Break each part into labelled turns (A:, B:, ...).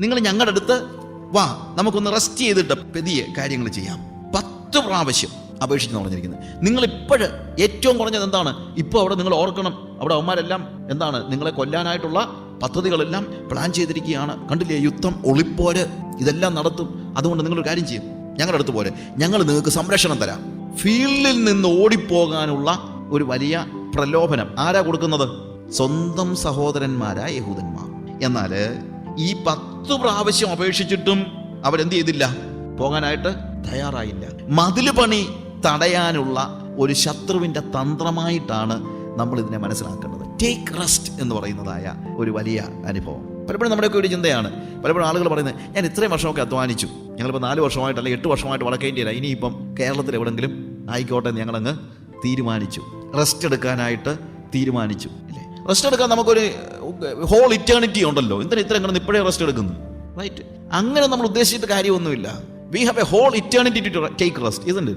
A: നിങ്ങൾ ഞങ്ങളുടെ അടുത്ത് വാ നമുക്കൊന്ന് റെസ്റ്റ് ചെയ്തിട്ട് പെതിയെ കാര്യങ്ങൾ ചെയ്യാം. പത്ത് പ്രാവശ്യം അപേക്ഷിച്ച് പറഞ്ഞിരിക്കുന്നത് നിങ്ങൾ ഇപ്പോഴ് ഏറ്റവും കുറഞ്ഞത് എന്താണ്? ഇപ്പോൾ അവിടെ നിങ്ങൾ ഓർക്കണം അവിടെ അവന്മാരെല്ലാം എന്താണ്? നിങ്ങളെ കൊല്ലാനായിട്ടുള്ള പദ്ധതികളെല്ലാം പ്ലാൻ ചെയ്തിരിക്കുകയാണ്. കണ്ടില്ലേ യുദ്ധം ഒളിപ്പോര് ഇതെല്ലാം നടത്തും. അതുകൊണ്ട് നിങ്ങളൊരു കാര്യം ചെയ്യും. ഞങ്ങളുടെ അടുത്ത് പോലെ ഞങ്ങൾ നിങ്ങൾക്ക് സംരക്ഷണം തരാം. ഫീൽഡിൽ നിന്ന് ഓടിപ്പോകാനുള്ള ഒരു വലിയ പ്രലോഭനം. ആരാ കൊടുക്കുന്നത്? സ്വന്തം സഹോദരന്മാരായ യഹൂദന്മാർ. എന്നാൽ ഈ പത്ത് പ്രാവശ്യം അപേക്ഷിച്ചിട്ടും അവരെന്ത് ചെയ്തില്ല? പോകാനായിട്ട് തയ്യാറായില്ല. മതിൽ പണി തടയാനുള്ള ഒരു ശത്രുവിന്റെ തന്ത്രമായിട്ടാണ് നമ്മൾ ഇതിനെ മനസ്സിലാക്കേണ്ടത്. ടേക്ക് റെസ്റ്റ് എന്ന് പറയുന്നതായ ഒരു വലിയ അനുഭവം. പലപ്പോഴും നമ്മുടെയൊക്കെ ഒരു ചിന്തയാണ്. പലപ്പോഴും ആളുകൾ പറയുന്നത് ഞാൻ ഇത്രയും വർഷമൊക്കെ അധ്വാനിച്ചു. ഞങ്ങളിപ്പോൾ നാല് വർഷമായിട്ട് അല്ലെങ്കിൽ എട്ട് വർഷമായിട്ട് വടക്കേ ഇന്ത്യയില്ല ഇനിയിപ്പം കേരളത്തിൽ എവിടെങ്കിലും ആയിക്കോട്ടെ ഞങ്ങളങ്ങ് തീരുമാനിച്ചു. റെസ്റ്റ് എടുക്കാനായിട്ട് തീരുമാനിച്ചു. അല്ലേ? റെസ്റ്റ് എടുക്കാൻ നമുക്കൊരു ഹോൾ ഇറ്റേണിറ്റി ഉണ്ടല്ലോ. എന്തിനാ ഇത്ര എങ്ങനെ ഇപ്പോഴേ റെസ്റ്റ് എടുക്കുന്നു റൈറ്റ് അങ്ങനെ നമ്മൾ ഉദ്ദേശിച്ചിട്ട് കാര്യമൊന്നുമില്ല. We have a whole eternity to take rest ഇതുണ്ട്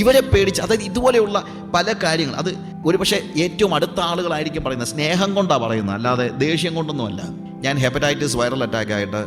A: ഇവരെ പേടിച്ച് അതായത് ഇതുപോലെയുള്ള പല കാര്യങ്ങൾ അത് ഒരുപക്ഷെ ഏറ്റവും അടുത്ത ആളുകളായിരിക്കും പറയുന്നത്. സ്നേഹം കൊണ്ടാണ് പറയുന്നത് അല്ലാതെ ദേഷ്യം കൊണ്ടൊന്നുമല്ല. ഞാൻ ഹെപ്പറ്റൈറ്റിസ് വൈറൽ അറ്റാക്ക് ആയിട്ട്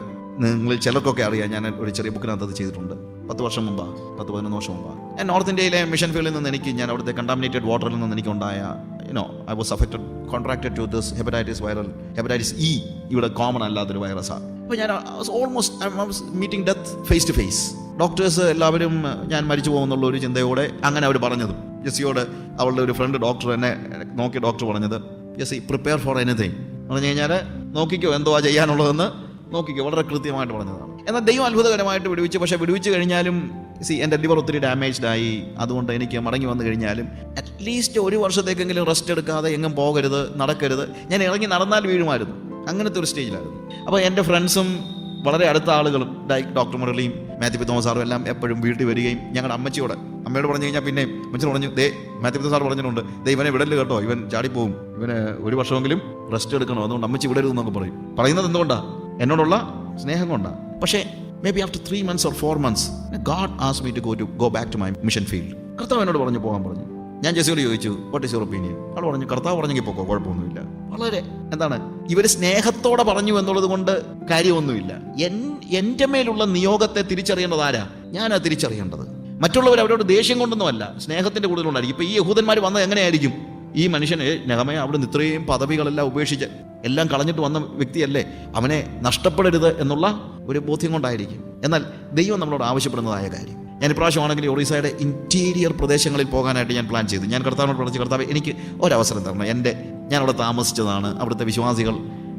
A: നിങ്ങൾ ചിലർക്കൊക്കെ അറിയാം ഞാൻ ഒരു ചെറിയ ബുക്കിനകത്ത് അത് ചെയ്തിട്ടുണ്ട്. പത്ത് വർഷം മുമ്പാണ് പത്ത് പതിനൊന്ന് വർഷം മുമ്പാണ് ഞാൻ നോർത്ത് ഇന്ത്യയിലെ മിഷൻ ഫീൽഡിൽ നിന്ന് എനിക്ക് ഞാൻ അവിടുത്തെ കണ്ടാമിനേറ്റഡ് വാട്ടറിൽ നിന്ന് എനിക്കുണ്ടായ you know I was affected contracted to this hepatitis viral hepatitis E ഇവിടെ കോമൺ അല്ലാത്തൊരു വൈറസാണ് അപ്പോൾ ഞാൻ almost I was meeting death face to face doctors എല്ലാവരും ഞാൻ മരിച്ചു പോകുന്നുള്ള ഒരു ചിന്തയോടെ അങ്ങനെ അവർ പറഞ്ഞതും. ജെസ്സിയോട് അവളുടെ ഒരു ഫ്രണ്ട് ഡോക്ടർ എന്നെ നോക്കി ഡോക്ടർ പറഞ്ഞത് ജെസ്സി പ്രിപ്പയർ ഫോർ എനിത്തിങ് പറഞ്ഞു കഴിഞ്ഞാൽ നോക്കിക്കോ എന്തോ ചെയ്യാനുള്ളതെന്ന് നോക്കിക്കോ. വളരെ കൃത്യമായിട്ട് പറഞ്ഞതാണ്. എന്നാൽ ദൈവം അത്ഭുതകരമായിട്ട് വിടുവിച്ചു. പക്ഷേ വിടുവിച്ചു കഴിഞ്ഞാലും സി എന്റെ ലിവർ ഒത്തിരി ഡാമേജ്ഡ് ആയി. അതുകൊണ്ട് എനിക്ക് മടങ്ങി വന്നു കഴിഞ്ഞാലും അറ്റ്ലീസ്റ്റ് ഒരു വർഷത്തേക്കെങ്കിലും റെസ്റ്റ് എടുക്കാതെ എങ്ങും പോകരുത് നടക്കരുത്. ഞാൻ ഇറങ്ങി നടന്നാൽ വീഴുമായിരുന്നു. അങ്ങനത്തെ ഒരു സ്റ്റേജിലായിരുന്നു അപ്പോൾ എന്റെ ഫ്രണ്ട്സും വളരെ അടുത്ത ആളുകളും ഡോക്ടർ മുരളിയും മാത്യു തോമസ് സാറും എല്ലാം എപ്പോഴും വീട്ടിൽ വരികയും ഞങ്ങളുടെ അമ്മച്ചിയോട് അമ്മയോട് പറഞ്ഞു കഴിഞ്ഞാൽ പിന്നെ അമ്മച്ചി പറഞ്ഞു ദേ മാത്യു സാർ പറഞ്ഞിട്ടുണ്ട് ദേ ഇവനെ വിടൽ കേട്ടോ ഇവൻ ചാടിപ്പോവും. ഇവന് ഒരു വർഷമെങ്കിലും റെസ്റ്റ് എടുക്കണം അതുകൊണ്ട് അമ്മച്ചി വിടരുത് എന്നൊക്കെ പറയും. പറയുന്നത് എന്തുകൊണ്ടാണ് എന്നോടുള്ള സ്നേഹം കൊണ്ടാണ് പക്ഷേ maybe after three months or four months God as me to go to go back to my mission field കർത്താവ് എന്നോട് പറഞ്ഞു പോകാൻ പറഞ്ഞു. ഞാൻ ജെസിയോട് ചോദിച്ചു വാട്ട് ഇസ് യുവർ ഒപ്പീനിയൻ അവൾ പറഞ്ഞു കർത്താവ് പറഞ്ഞെങ്കിൽ പോക്കോ കുഴപ്പമൊന്നുമില്ല. വളരെ എന്താണ് ഇവർ സ്നേഹത്തോടെ പറഞ്ഞു എന്നുള്ളത് കൊണ്ട് കാര്യമൊന്നുമില്ല. എൻ എന്റെ മേലുള്ള നിയോഗത്തെ തിരിച്ചറിയേണ്ടത് ആരാ? ഞാനാ തിരിച്ചറിയേണ്ടത്. മറ്റുള്ളവർ അവരോട് ദേഷ്യം കൊണ്ടൊന്നുമല്ല സ്നേഹത്തിന്റെ കൂടുതലുണ്ടായിരിക്കും ഇപ്പൊ ഈ യഹൂദന്മാർ വന്നത് എങ്ങനെയായിരിക്കും? ഈ മനുഷ്യന് നഗമയെ അവിടെ നിന്ന് ഇത്രയും പദവികളെല്ലാം ഉപേക്ഷിച്ച് എല്ലാം കളഞ്ഞിട്ട് വന്ന വ്യക്തിയല്ലേ? അവനെ നഷ്ടപ്പെടരുത് എന്നുള്ള ഒരു ബോധ്യം കൊണ്ടായിരിക്കും. എന്നാൽ ദൈവം നമ്മളോട് ആവശ്യപ്പെടുന്നതായ കാര്യം. ഞാൻ ഇപ്രാവശ്യമാണെങ്കിൽ ഒറീസയുടെ ഇന്റീരിയർ പ്രദേശങ്ങളിൽ പോകാനായിട്ട് ഞാൻ പ്ലാൻ ചെയ്തു. ഞാൻ കർത്താവിനോട് പറഞ്ഞു കർത്താവ് എനിക്ക് ഒരവസരം തരണം. എന്റെ ഞാൻ അവിടെ താമസിച്ചതാണ്. അവിടുത്തെ വിശ്വാസികൾ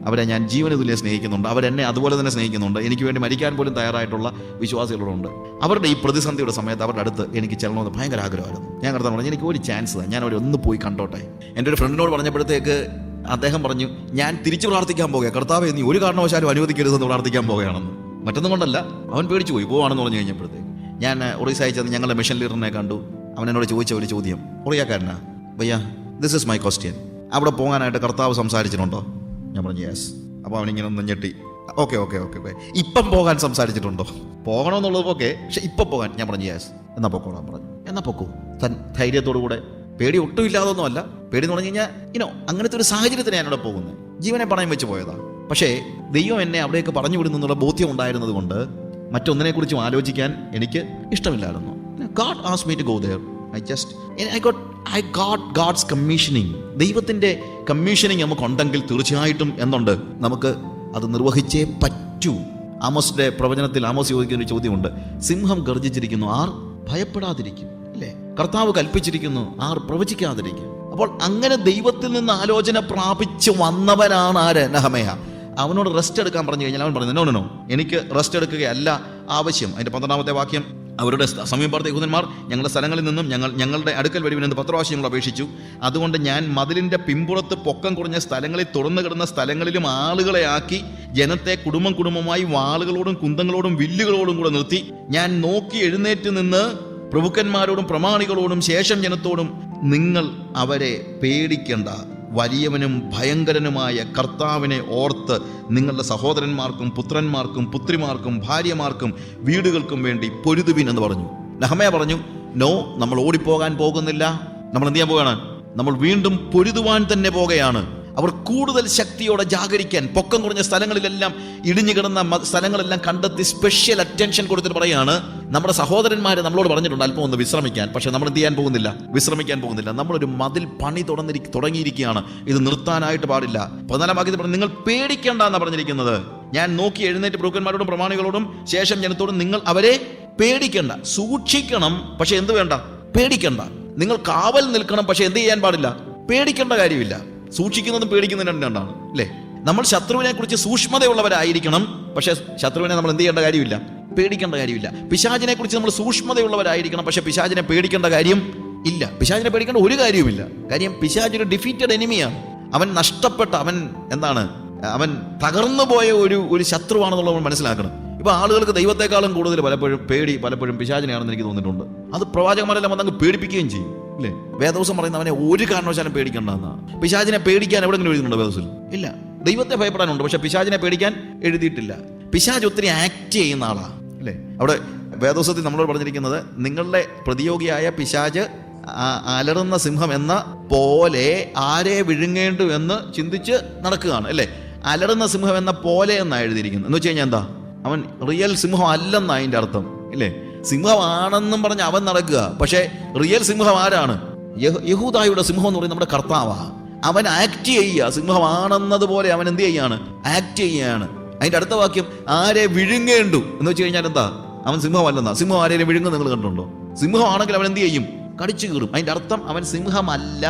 A: അവരെ ഞാൻ ജീവന തുല്യം സ്നേഹിക്കുന്നുണ്ട് അവരെന്നെ അതുപോലെ തന്നെ സ്നേഹിക്കുന്നുണ്ട്. എനിക്ക് വേണ്ടി മരിക്കാൻ പോലും തയ്യാറായിട്ടുള്ള വിശ്വാസികളുണ്ട് അവരുടെ ഈ പ്രതിസന്ധിയുടെ സമയത്ത് അവരുടെ അടുത്ത് എനിക്ക് ചെല്ലണമെന്ന് ഭയങ്കര ആഗ്രഹമായിരുന്നു. ഞാൻ കർത്താവ് പറഞ്ഞു എനിക്ക് ഒരു ചാൻസ് ഞാൻ അവിടെ ഒന്ന് പോയി കണ്ടോട്ടെ. എന്റെ ഒരു ഫ്രണ്ടിനോട് പറഞ്ഞപ്പോഴത്തേക്ക് അദ്ദേഹം പറഞ്ഞു ഞാൻ തിരിച്ചു പ്രാർത്ഥിക്കാൻ പോകുക കർത്താവ് നീ ഒരു കാരണവശാലും അനുവദിക്കരുതെന്ന് പ്രാർത്ഥിക്കാൻ പോകുകയാണെന്ന് മറ്റൊന്നും കൊണ്ടല്ല. അവൻ പേടിച്ചു പോയി പോവാണെന്ന് പറഞ്ഞു കഴിഞ്ഞപ്പോഴത്തേക്ക്. ഞാൻ ഒറീസ അയച്ചത് ഞങ്ങളുടെ മിഷൻ ലീഡറിനെ കണ്ടു. അവൻ എന്നോട് ചോദിച്ച ഒരു ചോദ്യം. ഒറിയാക്കാരനാ ഭയ്യ ദിസ് ഇസ് മൈ ക്വസ്റ്റ്യൻ അവിടെ പോകാനായിട്ട് കർത്താവ് സംസാരിച്ചിട്ടുണ്ടോ? ഞാൻ പറഞ്ഞു യെസ് അപ്പോൾ അവനിങ്ങനെ ഒന്ന് ഞെട്ടി. ഓക്കെ ഓക്കെ ഓക്കെ ഓക്കെ ഇപ്പം പോകാൻ സംസാരിച്ചിട്ടുണ്ടോ? പോകണമെന്നുള്ളത് ഓക്കെ പക്ഷെ ഇപ്പം പോകാൻ ഞാൻ പറഞ്ഞു യെസ് എന്നാ പൊക്കോളാൻ പറഞ്ഞു. എന്നാ പൊക്കോ. തൻ ധൈര്യത്തോടു കൂടെ. പേടി ഒട്ടും ഇല്ലാതൊന്നുമല്ല. പേടി എന്ന് പറഞ്ഞു കഴിഞ്ഞാൽ ഇനോ അങ്ങനത്തെ ഒരു സാഹചര്യത്തിന് ഞാനിവിടെ പോകുന്നത്. ജീവനെ പണയം വെച്ച് പോയതാ. പക്ഷേ ദൈവം എന്നെ അവിടെയൊക്കെ പറഞ്ഞു വിടുന്നു എന്നുള്ള ബോധ്യം ഉണ്ടായിരുന്നത് കൊണ്ട് മറ്റൊന്നിനെ കുറിച്ചും ആലോചിക്കാൻ എനിക്ക് ഇഷ്ടമില്ലായിരുന്നു. God as me to go there I just I got I God God's commissioning ദൈവത്തിന്റെ കമ്മീഷനിങ് നമുക്കുണ്ടെങ്കിൽ തീർച്ചയായിട്ടും എന്തുണ്ട്? നമുക്ക് അത് നിർവഹിച്ചേ പറ്റൂ. ആമോസിന്റെ പ്രവചനത്തിൽ ആമോസ് ചോദിക്കുന്ന ഒരു ചോദ്യമുണ്ട്. സിംഹം ഗർജിച്ചിരിക്കുന്നു ആർ ഭയപ്പെടാതിരിക്കും? അല്ലേ? കർത്താവ് കൽപ്പിച്ചിരിക്കുന്നു ആർ പ്രവചിക്കാതിരിക്കും? അപ്പോൾ അങ്ങനെ ദൈവത്തിൽ നിന്ന് ആലോചന പ്രാപിച്ചു വന്നവനാണ് ആര്? നഹമയ. അവനോട് റെസ്റ്റ് എടുക്കാൻ പറഞ്ഞു കഴിഞ്ഞാൽ അവൻ പറഞ്ഞു നോ നോ എനിക്ക് റെസ്റ്റ് എടുക്കുകയല്ല ആവശ്യം. അതിന്റെ പന്ത്രണ്ടാമത്തെ വാക്യം അവരുടെ സമീപത്തെ യഹൂദന്മാർ ഞങ്ങളുടെ സ്ഥലങ്ങളിൽ നിന്നും ഞങ്ങൾ ഞങ്ങളുടെ അടുക്കൽ വരുവിനെന്ന് പത്ത് പ്രാവശ്യം ഞങ്ങൾ അപേക്ഷിച്ചു. അതുകൊണ്ട് ഞാൻ മതിലിന്റെ പിമ്പുറത്ത് പൊക്കം കുറഞ്ഞ സ്ഥലങ്ങളിൽ തുറന്നു കിടന്ന സ്ഥലങ്ങളിലും ആളുകളെ ആക്കി ജനത്തെ കുടുംബം കുടുംബമായി വാളുകളോടും കുന്തങ്ങളോടും വില്ലുകളോടും കൂടെ നിർത്തി. ഞാൻ നോക്കി എഴുന്നേറ്റ് നിന്ന് പ്രഭുക്കന്മാരോടും പ്രമാണികളോടും ശേഷം ജനത്തോടും നിങ്ങൾ അവരെ പേടിക്കേണ്ട. വലിയവനും ഭയങ്കരനുമായ കർത്താവിനെ ഓർത്ത് നിങ്ങളുടെ സഹോദരന്മാർക്കും പുത്രന്മാർക്കും പുത്രിമാർക്കും ഭാര്യമാർക്കും വീടുകൾക്കും വേണ്ടി പൊരുതുവിൻ എന്ന് പറഞ്ഞു. നഹമയ പറഞ്ഞു നോ നമ്മൾ ഓടിപ്പോകാൻ പോകുന്നില്ല. നമ്മൾ എന്ത് ചെയ്യാൻ പോവുകയാണ്? നമ്മൾ വീണ്ടും പൊരുതുവാൻ തന്നെ പോകുകയാണ് അവർ കൂടുതൽ ശക്തിയോടെ ജാഗരിക്കാൻ പൊക്കം കുറഞ്ഞ സ്ഥലങ്ങളിലെല്ലാം ഇടിഞ്ഞു കിടന്ന സ്ഥലങ്ങളെല്ലാം കണ്ടെത്തി സ്പെഷ്യൽ അറ്റൻഷൻ കൊടുത്തിട്ട് പറയാണ് നമ്മുടെ സഹോദരന്മാരെ നമ്മളോട് പറഞ്ഞിട്ടുണ്ട് അല്പം ഒന്ന് വിശ്രമിക്കാൻ പക്ഷെ നമ്മൾ എന്ത് ചെയ്യാൻ പോകുന്നില്ല? വിശ്രമിക്കാൻ പോകുന്നില്ല. നമ്മളൊരു മതിൽ പണി തുടങ്ങി തുടങ്ങിയിരിക്കുകയാണ്. ഇത് നിർത്താനായിട്ട് പാടില്ല. പതിനാലാം വാക്യത്തിൽ പറഞ്ഞു നിങ്ങൾ പേടിക്കേണ്ട എന്നാണ് പറഞ്ഞിരിക്കുന്നത്. ഞാൻ നോക്കി എഴുന്നേറ്റ് പ്രഭുക്കന്മാരോടും പ്രമാണികളോടും ശേഷം ജനത്തോടും നിങ്ങൾ അവരെ പേടിക്കണ്ട. സൂക്ഷിക്കണം പക്ഷെ എന്ത് വേണ്ട? പേടിക്കണ്ട. നിങ്ങൾ കാവൽ നിൽക്കണം പക്ഷെ എന്ത് ചെയ്യാൻ പാടില്ല? പേടിക്കേണ്ട കാര്യമില്ല. സൂക്ഷിക്കുന്നതും പേടിക്കുന്നതും രണ്ടും രണ്ടാണ് അല്ലേ? നമ്മൾ ശത്രുവിനെ കുറിച്ച് സൂക്ഷ്മതയുള്ളവരായിരിക്കണം പക്ഷെ ശത്രുവിനെ നമ്മൾ എന്ത് ചെയ്യേണ്ട കാര്യമില്ല? പേടിക്കേണ്ട കാര്യമില്ല. പിശാചിനെ കുറിച്ച് നമ്മൾ സൂക്ഷ്മതയുള്ളവരായിരിക്കണം പക്ഷെ പിശാചിനെ പേടിക്കേണ്ട കാര്യം ഇല്ല. പിശാചിനെ പേടിക്കേണ്ട ഒരു കാര്യവുമില്ല. കാര്യം പിശാജ് ഒരു ഡിഫീറ്റഡ് എനിമിയാണ് അവൻ നഷ്ടപ്പെട്ട അവൻ എന്താണ് അവൻ തകർന്നു പോയ ഒരു ഒരു ശത്രുവാണെന്നുള്ളത് നമ്മൾ മനസ്സിലാക്കണം. ഇപ്പൊ ആളുകൾക്ക് ദൈവത്തെക്കാളും കൂടുതൽ പലപ്പോഴും പേടി പലപ്പോഴും പിശാചിനെയാണെന്ന് എനിക്ക് തോന്നിയിട്ടുണ്ട്. അത് പ്രവാചകന്മാരെല്ലാം വന്നങ്ങ് പേടിപ്പിക്കുകയും ചെയ്യും. ഇല്ലേ? വേദവസം പറയുന്ന അവനെ ഒരു കാരണവശാലും പേടിക്കണ്ടെന്നാ പിശാചിനെ പേടിക്കാൻ എവിടെങ്കിലും എഴുതുന്നുണ്ടോ വേദവസിൽ ഇല്ല. ദൈവത്തെ ഭയപ്പെടാനുണ്ട് പക്ഷെ പിശാചിനെ പേടിക്കാൻ എഴുതിയിട്ടില്ല. പിശാജ് ഒത്തിരി ആക്ട് ചെയ്യുന്ന ആളാ. അല്ലേ അവിടെ വേദോസത്തിൽ നമ്മളോട് പറഞ്ഞിരിക്കുന്നത് നിങ്ങളുടെ പ്രതിയോഗിയായ പിശാജ് അലറുന്ന സിംഹം എന്ന പോലെ ആരെ വിഴുങ്ങേണ്ടു എന്ന് ചിന്തിച്ച് നടക്കുകയാണ് അല്ലേ? അലറുന്ന സിംഹം എന്ന പോലെ എന്നാണ് എഴുതിയിരിക്കുന്നത്. എന്ന് വെച്ച് കഴിഞ്ഞാൽ എന്താ? അവൻ റിയൽ സിംഹം അല്ലെന്നാ അതിന്റെ അർത്ഥം ഇല്ലേ? സിംഹമാണെന്നും പറഞ്ഞ് അവൻ നടക്കുക. പക്ഷേ റിയൽ സിംഹം ആരാണ്? യഹൂദായുടെ സിംഹം എന്ന് പറയുന്നത് നമ്മുടെ കർത്താവാ. അവൻ ആക്ട് ചെയ്യുക. സിംഹമാണെന്നതുപോലെ അവൻ എന്ത് ചെയ്യാണ് ആക്ട് ചെയ്യാണ് അതിന്റെ അടുത്ത വാക്യം ആരെ വിഴുങ്ങേണ്ടു? എന്ന് വെച്ച് കഴിഞ്ഞാൽ എന്താ? അവൻ സിംഹമല്ലെന്നാ. സിംഹം ആരെയും വിഴുങ്ങുന്നത് നിങ്ങൾ കണ്ടിട്ടുണ്ടോ? സിംഹമാണെങ്കിൽ അവൻ എന്ത് ചെയ്യും? കടിച്ചു കീറും. അതിന്റെ അർത്ഥം അവൻ സിംഹമല്ല.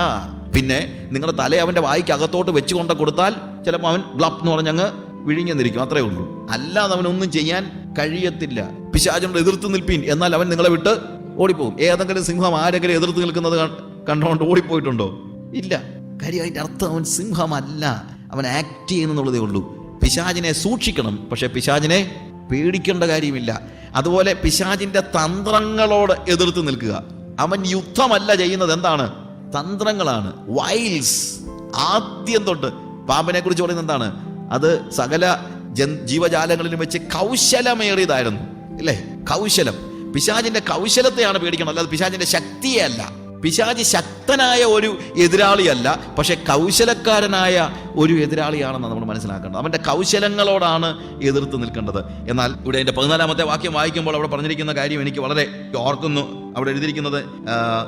A: പിന്നെ നിങ്ങളുടെ തല അവന്റെ വായിക്ക് അകത്തോട്ട് വെച്ച് കൊണ്ട കൊടുത്താൽ ചിലപ്പോൾ അവൻ ബ്ലപ്പ് എന്ന് പറഞ്ഞങ്ങ് വിഴിഞ്ഞെന്നിരിക്കും അത്രേ ഉള്ളൂ. അല്ലാതെ അവനൊന്നും ചെയ്യാൻ കഴിയത്തില്ല. പിശാചിനോട് എതിർത്ത് നിൽപ്പിൻ. എന്നാൽ അവൻ നിങ്ങളെ വിട്ട് ഓടിപ്പോകും. ഏതെങ്കിലും സിംഹം ആരെങ്കിലും എതിർത്ത് നിൽക്കുന്നത് കണ്ട്- കണ്ടുകൊണ്ട് ഓടിപ്പോയിട്ടുണ്ടോ? ഇല്ല. കാര്യം അതിന്റെ അർത്ഥം അവൻ സിംഹമല്ല. അവൻ ആക്ട് ചെയ്യുന്നുള്ളതേ ഉള്ളൂ. പിശാചിനെ സൂക്ഷിക്കണം. പക്ഷെ പിശാചിനെ പേടിക്കേണ്ട കാര്യമില്ല. അതുപോലെ പിശാചിന്റെ തന്ത്രങ്ങളോട് എതിർത്ത് നിൽക്കുക. അവൻ യുദ്ധമല്ല ചെയ്യുന്നത്. എന്താണ്? തന്ത്രങ്ങളാണ്. വൈൽസ് ആദ്യം തൊട്ട്. പാമ്പിനെ കുറിച്ച് പറയുന്നത് എന്താണ്? അത് സകല ജീവജാലങ്ങളിലും വെച്ച് കൗശലമേറിയതായിരുന്നു. അല്ലേ കൗശലം. പിശാചിന്റെ കൗശലത്തെയാണ് പേടിക്കണം. അല്ലാതെ പിശാചിന്റെ ശക്തിയല്ല. പിശാചി ശക്തനായ ഒരു എതിരാളിയല്ല പക്ഷെ കൗശലക്കാരനായ ഒരു എതിരാളിയാണെന്ന് നമ്മൾ മനസ്സിലാക്കേണ്ടത്. അവന്റെ കൗശലങ്ങളോടാണ് എതിർത്ത് നിൽക്കേണ്ടത്. എന്നാൽ ഇവിടെ എന്റെ പതിനാലാമത്തെ വാക്യം വായിക്കുമ്പോൾ അവിടെ പറഞ്ഞിരിക്കുന്ന കാര്യം എനിക്ക് വളരെ ഓർക്കുന്നു. അവിടെ എഴുതിയിരിക്കുന്നത്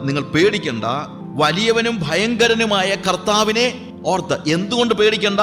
A: നിങ്ങൾ പേടിക്കേണ്ട വലിയവനും ഭയങ്കരനുമായ കർത്താവിനെ ഓർത്ത്. എന്തുകൊണ്ട് പേടിക്കണ്ട?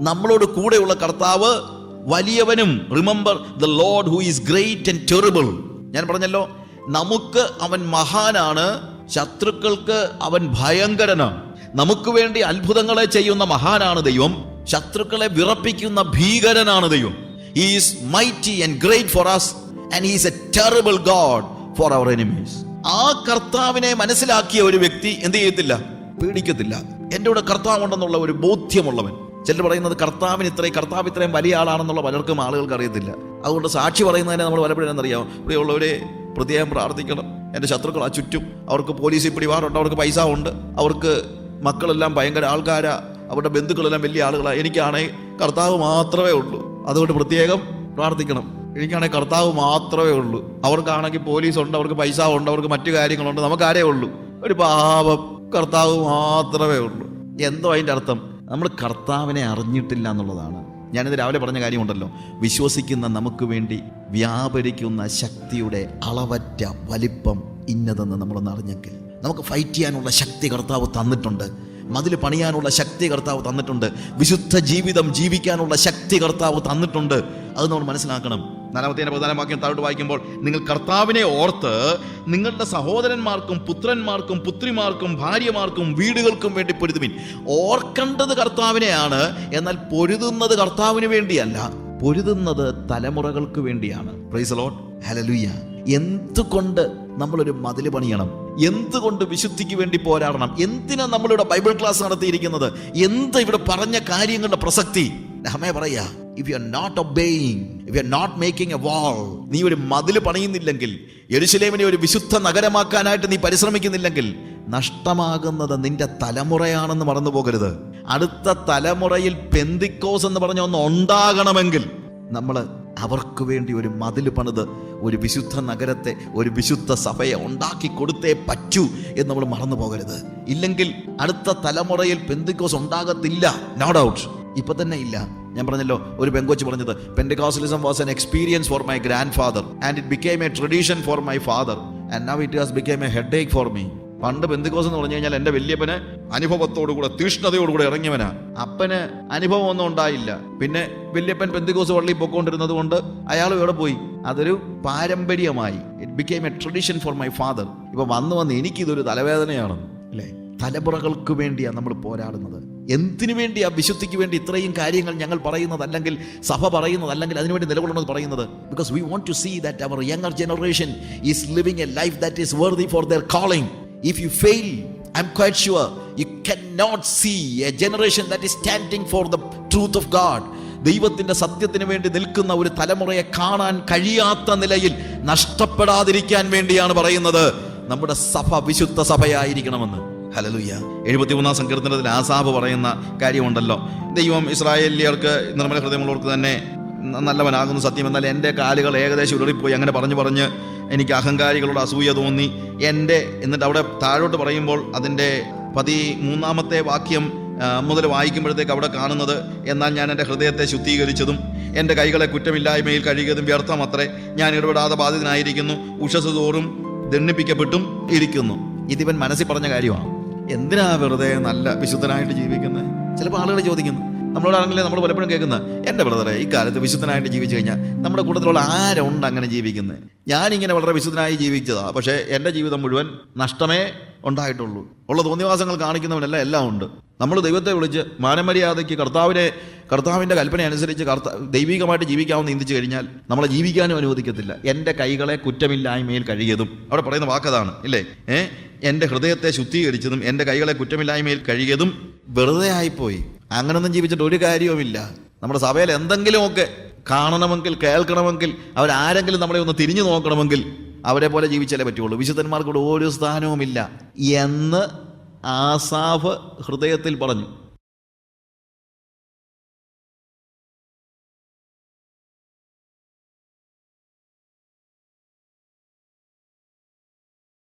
A: നമ്മളോട് കൂടെയുള്ള കർത്താവ് വലിയവനും remember the Lord who is great and terrible ഞാൻ പറഞ്ഞല്ലോ നമുക്ക് അവൻ മഹാനാണ് ശത്രുക്കൾക്ക് അവൻ ഭയങ്കരനാണ് നമുക്ക് വേണ്ടി അത്ഭുതങ്ങളെ ചെയ്യുന്ന മഹാനാണ് ദൈവം ശത്രുക്കളെ വിറപ്പിക്കുന്ന ഭീകരനാണ് ദൈവം. Is mighty and great for us and is a terrible God for our enemies ആ കർത്താവിനെ മനസ്സിലാക്കിയ ഒരു വ്യക്തി എന്ത് ചെയ്യത്തില്ല? പേടിക്കത്തില്ല. എന്റെ കൂടെ കർത്താവുണ്ടെന്നുള്ള ഒരു ബോധ്യമുള്ളവൻ. ചിലർ പറയുന്നത് കർത്താവിന് ഇത്രയും കർത്താവ് ഇത്രയും വലിയ ആളാണെന്നുള്ള പലർക്കും ആളുകൾക്ക് അറിയത്തില്ല. അതുകൊണ്ട് സാക്ഷി പറയുന്നതിനെ നമ്മൾ പലപ്പോഴും അറിയാം ഇവിടെയുള്ളവരെ പ്രത്യേകം പ്രാർത്ഥിക്കണം. എന്റെ ശത്രുക്കൾ ആ ചുറ്റും അവർക്ക് പോലീസിൽ പിടിപാടുണ്ട് അവർക്ക് പൈസ ഉണ്ട് അവർക്ക് മക്കളെല്ലാം ഭയങ്കര ആൾക്കാരാ അവരുടെ ബന്ധുക്കളെല്ലാം വലിയ ആളുകളാണ് എനിക്കാണെങ്കിൽ കർത്താവ് മാത്രമേ ഉള്ളൂ. അതുകൊണ്ട് പ്രത്യേകം പ്രാർത്ഥിക്കണം. എനിക്കാണെങ്കിൽ കർത്താവ് മാത്രമേ ഉള്ളൂ. അവർക്കാണെങ്കിൽ പോലീസ് ഉണ്ട് അവർക്ക് പൈസ ഉണ്ട് അവർക്ക് മറ്റു കാര്യങ്ങളുണ്ട് നമുക്കാരേ ഉള്ളൂ. ഒരു പാപം കർത്താവ് മാത്രമേ ഉള്ളൂ. എന്തോ അതിന്റെ അർത്ഥം? നമ്മൾ കർത്താവിനെ അറിഞ്ഞിട്ടില്ല എന്നുള്ളതാണ്. ഞാനിത് രാവിലെ പറഞ്ഞ കാര്യമുണ്ടല്ലോ. വിശ്വസിക്കുന്ന നമുക്ക് വേണ്ടി വ്യാപരിക്കുന്ന ശക്തിയുടെ അളവറ്റ വലിപ്പം ഇന്നതെന്ന് നമ്മളൊന്ന് അറിഞ്ഞെങ്കിൽ. നമുക്ക് ഫൈറ്റ് ചെയ്യാനുള്ള ശക്തി കർത്താവ് തന്നിട്ടുണ്ട്. മതിൽ പണിയാനുള്ള ശക്തി കർത്താവ് തന്നിട്ടുണ്ട്. വിശുദ്ധ ജീവിതം ജീവിക്കാനുള്ള ശക്തി കർത്താവ് തന്നിട്ടുണ്ട്. അത് നമ്മൾ മനസ്സിലാക്കണം. നാലാമത്തെ പ്രധാന വാക്യം താഴോട്ട് വായിക്കുമ്പോൾ നിങ്ങൾ കർത്താവിനെ ഓർത്ത് നിങ്ങളുടെ സഹോദരന്മാർക്കും പുത്രന്മാർക്കും പുത്രിമാർക്കും ഭാര്യമാർക്കും വീടുകൾക്കും വേണ്ടി പൊരുതുവിൻ. ഓർക്കേണ്ടത് കർത്താവിനെയാണ് എന്നാൽ പൊരുതുന്നത് കർത്താവിന് വേണ്ടിയല്ല. പൊരുതുന്നത് തലമുറകൾക്ക് വേണ്ടിയാണ്. പ്രൈസ് എന്തുകൊണ്ട് നമ്മളൊരു മതിൽ പണിയണം? എന്തുകൊണ്ട് വിശുദ്ധിക്ക് വേണ്ടി പോരാടണം? എന്തിനാ നമ്മളിവിടെ ബൈബിൾ ക്ലാസ് നടത്തിയിരിക്കുന്നത്? എന്ത് ഇവിടെ പറഞ്ഞ കാര്യങ്ങളുടെ പ്രസക്തി? അമ്മേ പറയാ if you are not obeying if you are not making a wall നീ ഒരു മതിൽ പണിയുന്നില്ലെങ്കിൽ യെരുശലേമിനെ ഒരു വിശുദ്ധ നഗരമാക്കാനായിട്ട് നീ പരിശ്രമിക്കുന്നില്ലെങ്കിൽ നഷ്ടമാകുന്നത് നിന്റെ തലമുറയാണെന്ന് മറന്നു പോകരുത് അടുത്ത തലമുറയിൽ പെന്തിക്കോസ് എന്ന് പറഞ്ഞ ഒന്ന് ഉണ്ടാകണമെങ്കിൽ നമ്മൾ അവർക്ക് വേണ്ടി ഒരു മതിൽ പണിത് ഒരു വിശുദ്ധ നഗരത്തെ ഒരു വിശുദ്ധ സഭയെ ഉണ്ടാക്കി കൊടുത്തേ പറ്റൂ എന്ന് നമ്മൾ മറന്നു പോകരുത് ഇല്ലെങ്കിൽ അടുത്ത തലമുറയിൽ പെന്തിക്കോസ് ഉണ്ടാകത്തില്ല. നോ ഡൗട്ട് ഇപ്പൊ തന്നെ ഇല്ല. ഞാൻ പറഞ്ഞല്ലോ ഒരു പെങ്കൊച്ച് പറഞ്ഞത് Pentecostalism was an experience for my grandfather and it became a tradition for my father and now it has become a headache for me പണ്ട് ബന്ധുക്കോസ് എന്ന് പറഞ്ഞു കഴിഞ്ഞാൽ എന്റെ വലിയപ്പന് അനുഭവത്തോടുകൂടെ തീഷ്ണതയോടുകൂടെ ഇറങ്ങിയവനാ. അപ്പന് അനുഭവം ഒന്നും ഉണ്ടായില്ല. പിന്നെ വലിയപ്പൻ ബന്ധുക്കോസ് പള്ളിയിൽ പൊക്കോണ്ടിരുന്നത് കൊണ്ട് അയാൾ ഇവിടെ പോയി. അതൊരു പാരമ്പര്യമായി. It became a tradition for my father ഇപ്പൊ വന്ന് വന്ന് എനിക്കിതൊരു തലവേദനയാണ്. അല്ലേ? തലമുറകൾക്ക് വേണ്ടിയാണ് നമ്മൾ പോരാടുന്നത്. എന്തിനു വേണ്ടിയാ വിശുദ്ധിക്ക് വേണ്ടി ഇത്രയും കാര്യങ്ങൾ ഞങ്ങൾ പറയുന്നത് അല്ലെങ്കിൽ സഭ പറയുന്നത് അല്ലെങ്കിൽ അതിനുവേണ്ടി നിലകൊള്ളുന്നത് പറയുന്നത്? Because we want to see that our younger generation is living a life that is worthy for their calling if you fail I'm quite sure you can not see a generation that is standing for the truth of God ദൈവത്തിന്റെ സത്യത്തിന് വേണ്ടി നിൽക്കുന്ന ഒരു തലമുറയെ കാണാൻ കഴിയാത്ത നിലയിൽ നഷ്ടപ്പെടാതിരിക്കാൻ വേണ്ടിയാണ് പറയുന്നത്. നമ്മുടെ സഭ വിശുദ്ധ സഭയായിരിക്കണമെന്ന്. ഹലലുയ്യ എഴുപത്തിമൂന്നാം സങ്കീർത്തനത്തിൽ ആസാബ് പറയുന്ന കാര്യമുണ്ടല്ലോ. ദൈവം ഇസ്രായേലിയർക്ക് നിർമ്മല ഹൃദയമുള്ളവർക്ക് തന്നെ നല്ലവനാകുന്നു സത്യം എന്നാൽ എന്റെ കാലുകൾ ഏകദേശം ഉരുളിപ്പോയി. അങ്ങനെ പറഞ്ഞു പറഞ്ഞ് എനിക്ക് അഹങ്കാരികളോട് അസൂയ തോന്നി. എന്റെ എന്നിട്ട് അവിടെ താഴോട്ട് പറയുമ്പോൾ അതിന്റെ പതി മൂന്നാമത്തെ വാക്യം മുതൽ വായിക്കുമ്പോഴത്തേക്ക് അവിടെ കാണുന്നത് എന്നാൽ ഞാൻ എന്റെ ഹൃദയത്തെ ശുദ്ധീകരിച്ചതും എന്റെ കൈകളെ കുറ്റമില്ലായ്മയിൽ കഴുകിയതും വ്യർത്ഥമത്രേ. ഞാൻ ഇടപെടാതെ ബാധിതനായിരിക്കുന്നു. ഉഷസ് തോറും ദണ്ണിപ്പിക്കപ്പെട്ടും ഇരിക്കുന്നു. ഇതിവൻ മനസ്സിൽ പറഞ്ഞ കാര്യമാണ് എന്തിനാ വെറുതെ നല്ല വിശുദ്ധനായിട്ട് ജീവിക്കുന്നത് ചിലപ്പോൾ ആളുകൾ ചോദിക്കുന്നു. നമ്മളോട് ആണെങ്കിലും നമ്മൾ പലപ്പോഴും കേൾക്കുന്നത് എന്റെ ബ്രദറെ ഈ കാലത്ത് വിശുദ്ധനായിട്ട് ജീവിച്ചു കഴിഞ്ഞാൽ നമ്മുടെ കൂട്ടത്തിലുള്ള ആരുണ്ട് അങ്ങനെ ജീവിക്കുന്നത് ഞാനിങ്ങനെ വളരെ വിശുദ്ധനായി ജീവിച്ചതാ പക്ഷേ എന്റെ ജീവിതം മുഴുവൻ നഷ്ടമേ ഉണ്ടായിട്ടുള്ളൂ. ഉള്ള തോന്നിവാസങ്ങൾ കാണിക്കുന്നവനെല്ലാം എല്ലാം ഉണ്ട്. നമ്മൾ ദൈവത്തെ വിളിച്ച് മാനമര്യാദയ്ക്ക് കർത്താവിനെ കർത്താവിന്റെ കൽപ്പന അനുസരിച്ച് കർത്ത ദൈവികമായിട്ട് ജീവിക്കാമെന്ന് ചിന്തിച്ചു കഴിഞ്ഞാൽ നമ്മളെ ജീവിക്കാനും അനുവദിക്കത്തില്ല. എന്റെ കൈകളെ കുറ്റമില്ലായ്മയിൽ കഴിയതും അവിടെ പറയുന്ന വാക്കതാണ് ഇല്ലേ? ഏ? എന്റെ ഹൃദയത്തെ ശുദ്ധീകരിച്ചതും എന്റെ കൈകളെ കുറ്റമില്ലായ്മയിൽ കഴിയതും വെറുതെ ആയിപ്പോയി. അങ്ങനൊന്നും ജീവിച്ചിട്ട് ഒരു കാര്യവുമില്ല. നമ്മുടെ സഭയിൽ എന്തെങ്കിലുമൊക്കെ കാണണമെങ്കിൽ കേൾക്കണമെങ്കിൽ അവരാരെങ്കിലും നമ്മളെ ഒന്ന് തിരിഞ്ഞു നോക്കണമെങ്കിൽ അവരെ പോലെ ജീവിച്ചാലേ പറ്റുള്ളൂ. വിശുദ്ധന്മാർക്കൂടെ ഒരു സ്ഥാനവുമില്ല. എന്ന് ആസാഫ് ഹൃദയത്തിൽ പറഞ്ഞു